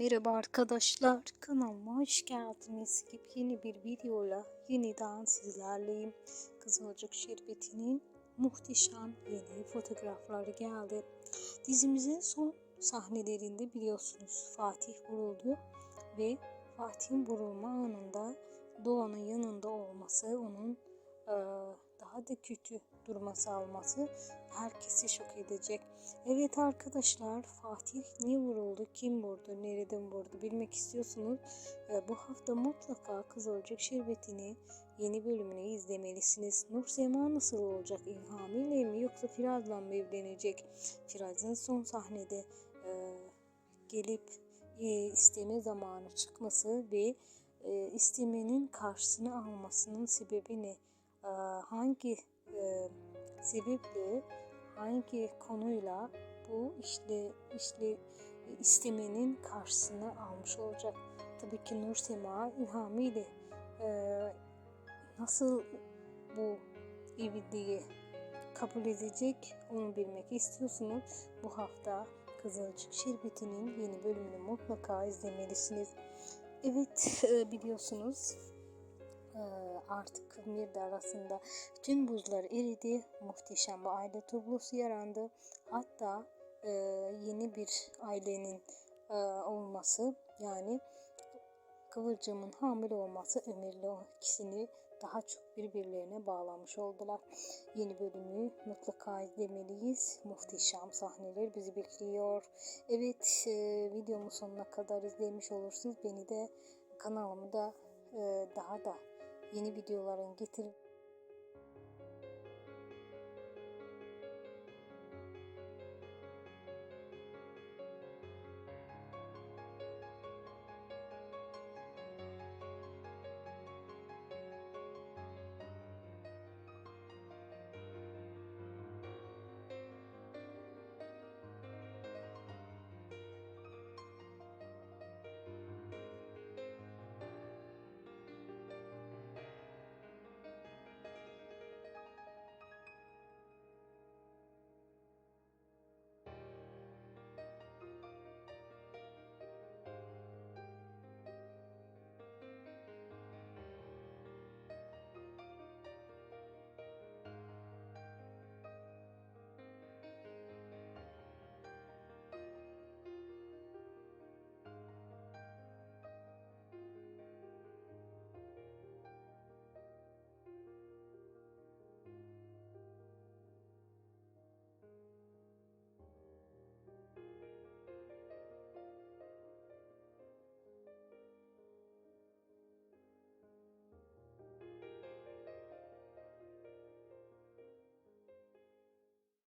Merhaba arkadaşlar, kanalıma hoş geldiniz. Yeni bir videoyla yeniden sizlerleyim. Kızılcık Şerbeti'nin muhteşem yeni fotoğrafları geldi. Dizimizin son sahnelerinde biliyorsunuz Fatih vuruldu ve Fatih'in vurulma anında Doğan'ın yanında olması, onun daha da kötü durması alması herkesi şok edecek. Evet arkadaşlar Fatih niye vuruldu, kim vurdu, nereden vurdu bilmek istiyorsunuz. Ee, bu hafta mutlaka Kızılcık Şerbeti'ni yeni bölümünü izlemelisiniz. Nur Sema nasıl olacak? İlhamiyle mi yoksa Firaz'la mı evlenecek? Firaz'ın son sahnede e, gelip e, isteme zamanı çıkması ve e, istemenin karşısına almasının sebebi ne? E, hangi e, sebeple hangi konuyla bu işle işle istemenin karşısına almış olacak. Tabii ki Nur Sema ilhamiyle e, nasıl bu evliliği kabul edecek onu bilmek istiyorsunuz. Bu hafta Kızılcık Şerbeti'nin yeni bölümünü mutlaka izlemelisiniz. Evet e, biliyorsunuz e, artık Mirde arasında tüm buzlar eridi. Muhteşem bir aile tablosu yarandı. Hatta e, yeni bir ailenin e, olması yani Kıvırcım'ın hamile olması Ömer'le ikisini daha çok birbirlerine bağlamış oldular. Yeni bölümü mutlaka izlemeliyiz. Muhteşem sahneler bizi bekliyor. Evet e, videomun sonuna kadar izlemiş olursunuz. Beni de kanalımı da e, daha da yeni videoların getirip